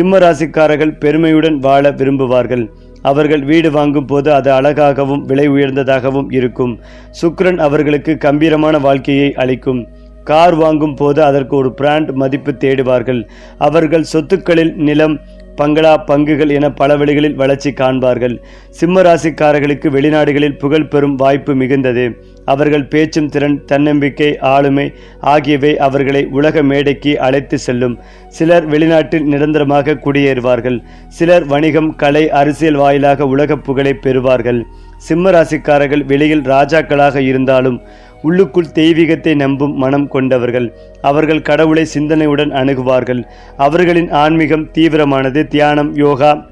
சிம்ம ராசிக்காரர்கள் பெருமையுடன் வாழ விரும்புவார்கள். அவர்கள் வீடு வாங்கும் போது அது அழகாகவும் விலை உயர்ந்ததாகவும் இருக்கும். சுக்ரன் அவர்களுக்கு கம்பீரமான வாழ்க்கையை அளிக்கும். கார் வாங்கும் போது அதற்கு ஒரு பிராண்ட் மதிப்பு தேடுவார்கள். அவர்கள் சொத்துக்களில் நிலம் பங்களா பங்குகள் என பல வழிகளில் வளர்ச்சி காண்பார்கள். சிம்ம ராசிக்காரர்களுக்கு வெளிநாடுகளில் புகழ் பெறும் வாய்ப்பு மிகுந்தது. அவர்கள் பேச்சும் திறன் தன்னம்பிக்கை ஆளுமை ஆகியவை அவர்களை உலக மேடைக்கு அழைத்து செல்லும். சிலர் வெளிநாட்டில் நிரந்தரமாக குடியேறுவார்கள். சிலர் வணிகம் கலை அரசியல் வாயிலாக உலக புகழை பெறுவார்கள். சிம்ம ராசிக்காரர்கள் வெளியில் ராஜாக்களாக இருந்தாலும் உள்ளுக்குள் தெய்வீகத்தை நம்பும் மனம் கொண்டவர்கள். அவர்கள் கடவுளை சிந்தனையுடன் அணுகுவார்கள். அவர்களின் ஆன்மீகம் தீவிரமானது. தியானம் யோகா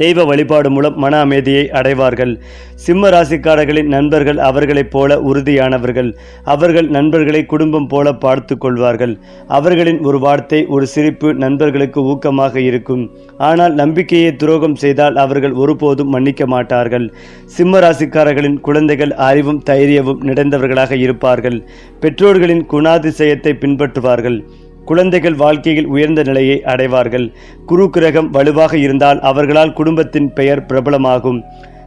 தெய்வ வழிபாடு மூலம் மன அமைதியை அடைவார்கள். சிம்ம ராசிக்காரர்களின் நண்பர்கள் அவர்களைப் போல உறுதியானவர்கள். அவர்கள் நண்பர்களை குடும்பம் போல பார்த்து கொள்வார்கள். அவர்களின் ஒரு வார்த்தை ஒரு சிரிப்பு நண்பர்களுக்கு ஊக்கமாக இருக்கும். ஆனால் நம்பிக்கையை துரோகம் செய்தால் அவர்கள் ஒருபோதும் மன்னிக்க மாட்டார்கள். சிம்ம ராசிக்காரர்களின் குழந்தைகள் அறிவும் தைரியமும் நிறைந்தவர்களாக இருப்பார்கள். பெற்றோர்களின் குணாதிசயத்தை பின்பற்றுவார்கள். குழந்தைகள் வாழ்க்கையில் உயர்ந்த நிலையை அடைவார்கள். குரு கிரகம் வலுவாக இருந்தால் அவர்களால் குடும்பத்தின் பெயர் பிரபலமாகும்.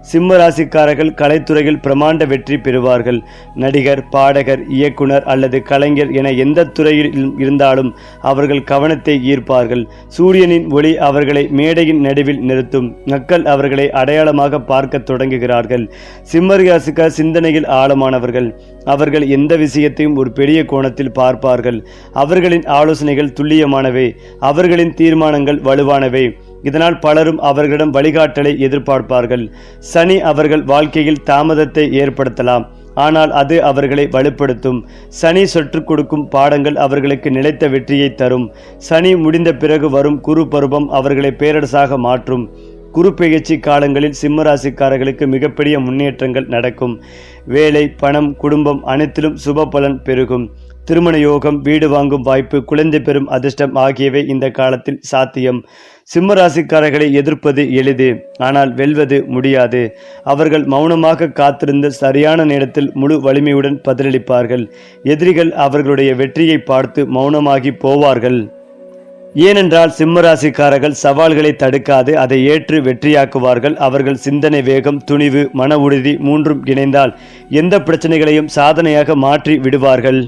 சிம்ம ராசிக்காரர்கள் கலைத்துறையில் பிரமாண்ட வெற்றி பெறுவார்கள். நடிகர் பாடகர் இயக்குனர் அல்லது கலைஞர் என எந்த துறையில் இருந்தாலும் அவர்கள் கவனத்தை ஈர்ப்பார்கள். சூரியனின் ஒளி அவர்களை மேடையின் நடுவில் நிறுத்தும் மக்கள் அவர்களை அடையாளமாக பார்க்க தொடங்குகிறார்கள். சிம்ம ராசிக்கார் சிந்தனையில் ஆழமானவர்கள். அவர்கள் எந்த விஷயத்தையும் ஒரு பெரிய கோணத்தில் பார்ப்பார்கள். அவர்களின் ஆலோசனைகள் துல்லியமானவை. அவர்களின் தீர்மானங்கள் வலுவானவை. இதனால் பலரும் அவர்களிடம் வழிகாட்டலை எதிர்பார்ப்பார்கள். சனி அவர்கள் வாழ்க்கையில் தாமதத்தை ஏற்படுத்தலாம். ஆனால் அது அவர்களை வலுப்படுத்தும். சனி சொற்றுக் கொடுக்கும் பாடங்கள் அவர்களுக்கு நிலைத்த வெற்றியை தரும். சனி முடிந்த பிறகு வரும் குரு பருவம் அவர்களை பேரரசாக மாற்றும். குரு பெயர்ச்சி காலங்களில் சிம்மராசிக்காரர்களுக்கு மிகப்பெரிய முன்னேற்றங்கள் நடக்கும். வேலை பணம் குடும்பம் அனைத்திலும் சுப பலன் பெருகும். திருமண யோகம் வீடு வாங்கும் வாய்ப்பு குழந்தை பெறும் அதிர்ஷ்டம் ஆகியவை இந்த காலத்தில் சாத்தியம். சிம்மராசிக்காரர்களை எதிர்ப்பது எளிது ஆனால் வெல்வது முடியாது. அவர்கள் மௌனமாக காத்திருந்த சரியான நேரத்தில் முழு வலிமையுடன் பதிலளிப்பார்கள். எதிரிகள் அவர்களுடைய வெற்றியை பார்த்து மௌனமாகி போவார்கள். ஏனென்றால் சிம்மராசிக்காரர்கள் சவால்களை தடுக்காது அதை ஏற்று வெற்றியாக்குவார்கள். அவர்கள் சிந்தனை வேகம் துணிவு மன உறுதி மூன்றும் இணைந்தால் எந்த பிரச்சனைகளையும் சாதனையாக மாற்றி விடுவார்கள்.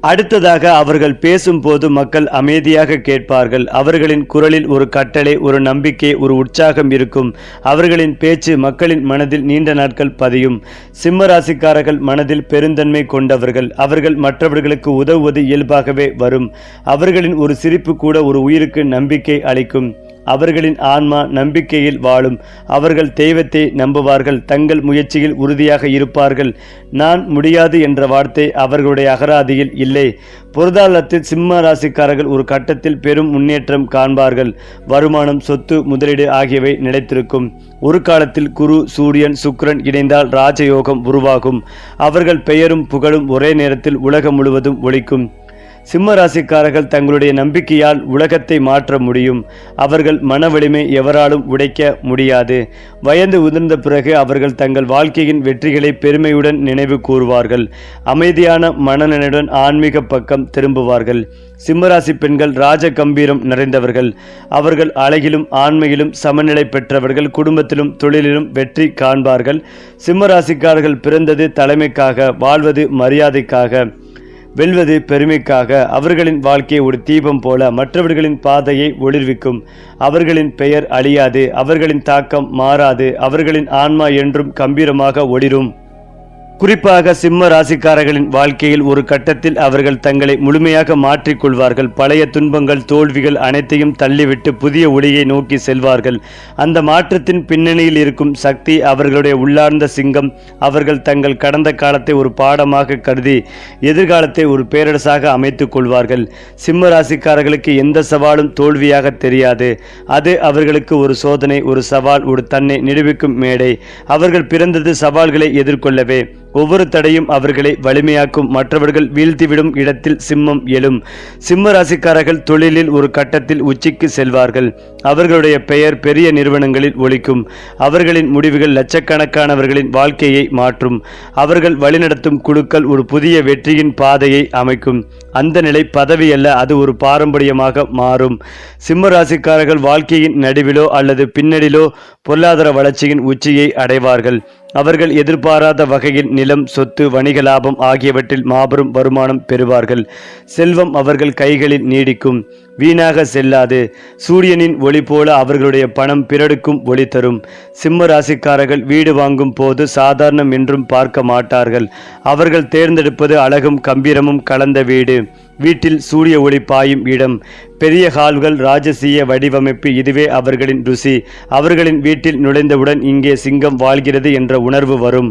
அடுத்ததாக அவர்கள் பேசும்போது மக்கள் அமைதியாக கேட்பார்கள். அவர்களின் குரலில் ஒரு கட்டளை ஒரு நம்பிக்கை ஒரு உற்சாகம் இருக்கும். அவர்களின் பேச்சு மக்களின் மனதில் நீண்ட நாட்கள் பதியும். சிம்மராசிக்காரர்கள் மனதில் பெருந்தன்மை கொண்டவர்கள். அவர்கள் மற்றவர்களுக்கு உதவுவது இயல்பாகவே வரும். அவர்களின் ஒரு சிரிப்பு கூட ஒரு உயிருக்கு நம்பிக்கை அளிக்கும். அவர்களின் ஆன்மா நம்பிக்கையில் வாழும். அவர்கள் தெய்வத்தை நம்புவார்கள் தங்கள் முயற்சியில் உறுதியாக இருப்பார்கள். நான் முடியாது என்ற வார்த்தை அவர்களுடைய அகராதியில் இல்லை. பொருளாதாரத்தில் சிம்ம ராசிக்காரர்கள் ஒரு கட்டத்தில் பெரும் முன்னேற்றம் காண்பார்கள். வருமானம் சொத்து முதலீடு ஆகியவை நிலைத்திருக்கும். ஒரு காலத்தில் குரு சூரியன் சுக்கிரன் இணைந்தால் ராஜயோகம் உருவாகும். அவர்கள் பெயரும் புகழும் ஒரே நேரத்தில் உலகம் முழுவதும் ஒழிக்கும் சிம்ம ராசிக்காரர்கள் தங்களுடைய நம்பிக்கையால் உலகத்தை மாற்ற முடியும். அவர்கள் மன வலிமை எவராலும் உடைக்க முடியாது. வயது உதிர்ந்த பிறகு அவர்கள் தங்கள் வாழ்க்கையின் வெற்றிகளை பெருமையுடன் நினைவு கூறுவார்கள். அமைதியான மனநிலையுடன் ஆன்மீக பக்கம் திரும்புவார்கள். சிம்மராசி பெண்கள் ராஜ கம்பீரம் நிறைந்தவர்கள். அவர்கள் அழகிலும் ஆண்மையிலும் சமநிலை பெற்றவர்கள் குடும்பத்திலும் தொழிலிலும் வெற்றி காண்பார்கள். சிம்மராசிக்காரர்கள் பிறந்தது தலைமைக்காக வாழ்வது மரியாதைக்காக. வெல்வது பெருமைக்காக அவர்களின் வாழ்க்கை ஒரு தீபம் போல மற்றவர்களின் பாதையை ஒளிர்விக்கும். அவர்களின் பெயர் அழியாது அவர்களின் தாக்கம் மாறாது அவர்களின் ஆன்மா என்றும் கம்பீரமாக ஒளிரும். குறிப்பாக சிம்ம ராசிக்காரர்களின் வாழ்க்கையில் ஒரு கட்டத்தில் அவர்கள் தங்களை முழுமையாக மாற்றிக்கொள்வார்கள். பழைய துன்பங்கள் தோல்விகள் அனைத்தையும் தள்ளிவிட்டு புதிய ஒளியை நோக்கி செல்வார்கள். அந்த மாற்றத்தின் பின்னணியில் இருக்கும் சக்தி அவர்களுடைய உள்ளார்ந்த சிங்கம் அவர்கள் தங்கள் கடந்த காலத்தை ஒரு பாடமாக கருதி எதிர்காலத்தை ஒரு பேரரசாக அமைத்துக் கொள்வார்கள். சிம்ம ராசிக்காரர்களுக்கு எந்த சவாலும் தோல்வியாக தெரியாது. அது அவர்களுக்கு ஒரு சோதனை ஒரு சவால் ஒரு தன்னை நிரூபிக்கும் மேடை. அவர்கள் பிறந்தது சவால்களை எதிர்கொள்ளவே. ஒவ்வொரு தடையும் அவர்களை வலிமையாக்கும். மற்றவர்கள் வீழ்த்திவிடும் இடத்தில் சிம்மம் எழும். சிம்ம ராசிக்காரர்கள் தொழிலில் ஒரு கட்டத்தில் உச்சிக்கு செல்வார்கள். அவர்களுடைய பெயர் பெரிய நிறுவனங்களில் ஒழிக்கும் அவர்களின் முடிவுகள் லட்சக்கணக்கானவர்களின் வாழ்க்கையை மாற்றும். அவர்கள் வழிநடத்தும் குழுக்கள் ஒரு புதிய வெற்றியின் பாதையை அமைக்கும். அந்த நிலை பதவி அல்ல அது ஒரு பாரம்பரியமாக மாறும். சிம்ம ராசிக்காரர்கள் வாழ்க்கையின் நடுவிலோ அல்லது பின்னணியிலோ பொருளாதார வளர்ச்சியின் உச்சியை அடைவார்கள். அவர்கள் எதிர்பாராத வகையில் நிலம் சொத்து வணிக லாபம் ஆகியவற்றில் மாபெரும் வருமானம் பெறுவார்கள். செல்வம் அவர்கள் கைகளில் நீடிக்கும். வீணாக செல்லாது. சூரியனின் ஒளி போல அவர்களுடைய பணம் பிறடுக்கும் ஒளி தரும். சிம்ம ராசிக்காரர்கள் வீடு வாங்கும் போது சாதாரணம் என்றும் பார்க்க மாட்டார்கள். அவர்கள் தேர்ந்தெடுப்பது அழகும் கம்பீரமும் கலந்த வீடு. வீட்டில் சூரிய ஒளி பாயும் இடம். பெரிய ஹால்கள் ராஜசீய வடிவமைப்பு இதுவே அவர்களின் ருசி. அவர்களின் வீட்டில் நுழைந்தவுடன் இங்கே சிங்கம் வாழ்கிறது என்ற உணர்வு வரும்.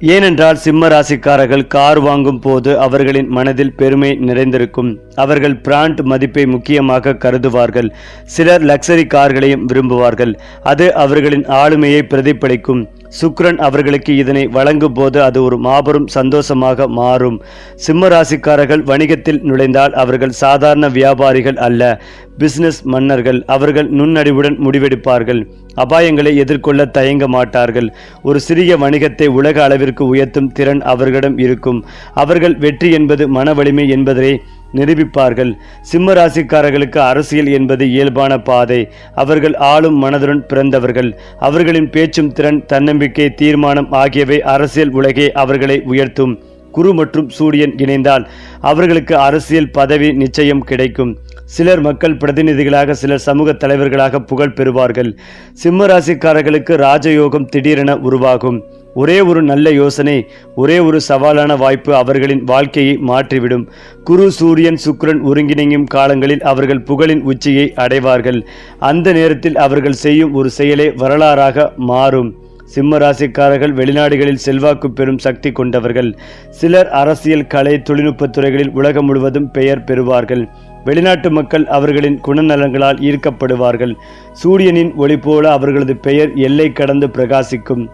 ஏனென்றால் சிம்ம ராசிக்காரர்கள் கார் வாங்கும் போது அவர்களின் மனதில் பெருமை நிறைந்திருக்கும். அவர்கள் பிராண்ட் மதிப்பை முக்கியமாக கருதுவார்கள். சிலர் லக்ஸரி கார்களையும் விரும்புவார்கள். அது அவர்களின் ஆளுமையை பிரதிபலிக்கும். சுக்ரன் அவர்களுக்கு இதனை வழங்கும் போது அது ஒரு மாபெரும் சந்தோஷமாக மாறும். சிம்ம ராசிக்காரர்கள் வணிகத்தில் நுழைந்தால் அவர்கள் சாதாரண வியாபாரிகள் அல்ல. பிசினஸ் மன்னர்கள் அவர்கள் நுண்ணறிவுடன் முடிவெடுப்பார்கள். அபாயங்களை எதிர்கொள்ள தயங்க மாட்டார்கள். ஒரு சிறிய வணிகத்தை உலக அளவிற்கு உயர்த்தும் திறன் அவர்களிடம் இருக்கும். அவர்கள் வெற்றி என்பது மன வலிமை என்பதை நிரூபிப்பார்கள். சிம்ம ராசிக்காரர்களுக்கு அரசியல் என்பது இயல்பான பாதை. அவர்கள் ஆளும் மனதுடன் பிறந்தவர்கள். அவர்களின் பேச்சும் திறன் தன்னம்பிக்கை தீர்மானம் ஆகியவை அரசியல் உலகே அவர்களை உயர்த்தும். குரு மற்றும் சூரியன் இணைந்தால் அவர்களுக்கு அரசியல் பதவி நிச்சயம் கிடைக்கும். சிலர் மக்கள் பிரதிநிதிகளாக சிலர் சமூக தலைவர்களாக புகழ் பெறுவார்கள். சிம்ம ராசிக்காரர்களுக்கு ராஜயோகம் திடீரென உருவாகும். ஒரே ஒரு நல்ல யோசனை ஒரே ஒரு சவாலான வாய்ப்பு அவர்களின் வாழ்க்கையை மாற்றிவிடும். குரு சூரியன் சுக்ரன் ஒருங்கிணையும் காலங்களில் அவர்கள் புகழின் உச்சியை அடைவார்கள். அந்த நேரத்தில் அவர்கள் செய்யும் ஒரு செயலே வரலாறாக மாறும். சிம்ம ராசிக்காரர்கள் வெளிநாடுகளில் செல்வாக்கு பெறும் சக்தி கொண்டவர்கள். சிலர் அரசியல் கலை தொழில்நுட்பத் துறைகளில் உலகம் முழுவதும் பெயர் பெறுவார்கள். வெளிநாட்டு மக்கள் அவர்களின் குணநலங்களால் ஈர்க்கப்படுவார்கள். சூரியனின் ஒளி போல அவர்களது பெயர் எல்லை கடந்து பிரகாசிக்கும்.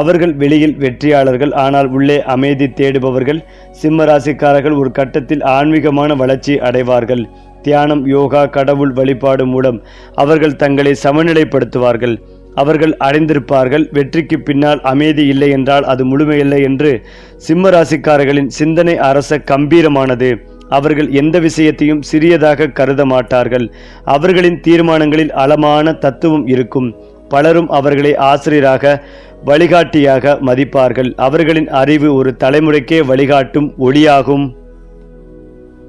அவர்கள் வெளியில் வெற்றியாளர்கள் ஆனால் உள்ளே அமைதி தேடுபவர்கள். சிம்ம ராசிக்காரர்கள் ஒரு கட்டத்தில் ஆன்மீகமான வளர்ச்சி அடைவார்கள். தியானம் யோகா கடவுள் வழிபாடு மூலம் அவர்கள் தங்களை சமநிலைப்படுத்துவார்கள். அவர்கள் அடைந்திருப்பார்கள் வெற்றிக்கு பின்னால் அமைதி இல்லை என்றால் அது முழுமையில்லை என்று சிம்ம ராசிக்காரர்களின் சிந்தனை அரச கம்பீரமானது. அவர்கள் எந்த விஷயத்தையும் சிறியதாக கருத மாட்டார்கள். அவர்களின் தீர்மானங்களில் அளமான தத்துவம் இருக்கும். பலரும் அவர்களை ஆசிரியராக வழிகாட்டியாக மதிப்பார்கள். அவர்களின் அறிவு ஒரு தலைமுறைக்கே வழிகாட்டும் ஒளியாகும்.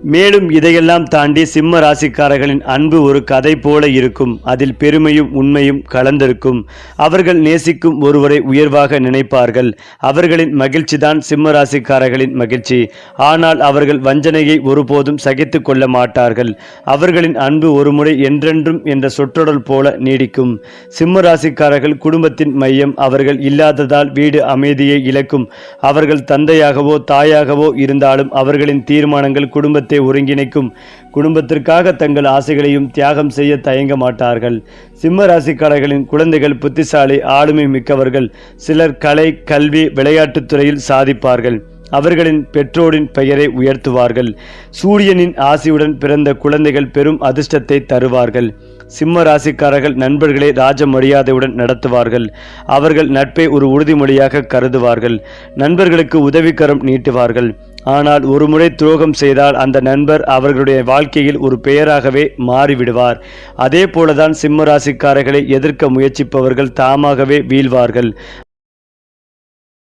மேலும் இதையெல்லாம் தாண்டி சிம்ம ராசிக்காரர்களின் அன்பு ஒரு கதை போல இருக்கும். அதில் பெருமையும் உண்மையும் கலந்திருக்கும். அவர்கள் நேசிக்கும் ஒருவரை உயர்வாக நினைப்பார்கள். அவர்களின் மகிழ்ச்சிதான் சிம்ம ராசிக்காரர்களின் மகிழ்ச்சி. ஆனால் அவர்கள் வஞ்சனையை ஒருபோதும் சகித்து கொள்ள மாட்டார்கள். அவர்களின் அன்பு ஒருமுறை என்றென்றும் என்ற சொற்றொடல் போல நீடிக்கும். சிம்ம ராசிக்காரர்கள் குடும்பத்தின் மையம் அவர்கள் இல்லாததால் வீடு அமைதியை இழக்கும். அவர்கள் தந்தையாகவோ தாயாகவோ இருந்தாலும் அவர்களின் தீர்மானங்கள் குடும்பத்தை ஒருங்கிணைக்கும் குடும்பத்திற்காக தங்கள் ஆசைகளையும் தியாகம் செய்ய தயங்க மாட்டார்கள். சிம்ம ராசிக்காரர்களின் குழந்தைகள் புத்திசாலி ஆளுமை மிக்கவர்கள் சிலர் கலை கல்வி விளையாட்டுத் துறையில் சாதிப்பார்கள். அவர்களின் பெற்றோரின் பெயரை உயர்த்துவார்கள். சூரியனின் ஆசியுடன் பிறந்த குழந்தைகள் பெரும் அதிர்ஷ்டத்தை தருவார்கள். சிம்ம ராசிக்காரர்கள் நண்பர்களை ராஜ மரியாதையுடன் நடத்துவார்கள். அவர்கள் நட்பை ஒரு உறுதிமொழியாக கருதுவார்கள். நண்பர்களுக்கு உதவிக்கரம் நீட்டுவார்கள். ஆனால் ஒருமுறை துரோகம் செய்தால் அந்த நண்பர் அவர்களுடைய வாழ்க்கையில் ஒரு பெயராகவே மாறிவிடுவார். அதே போலதான் சிம்ம ராசிக்காரர்களை எதிர்க்க முயற்சிப்பவர்கள் தாமாகவே வீழ்வார்கள்.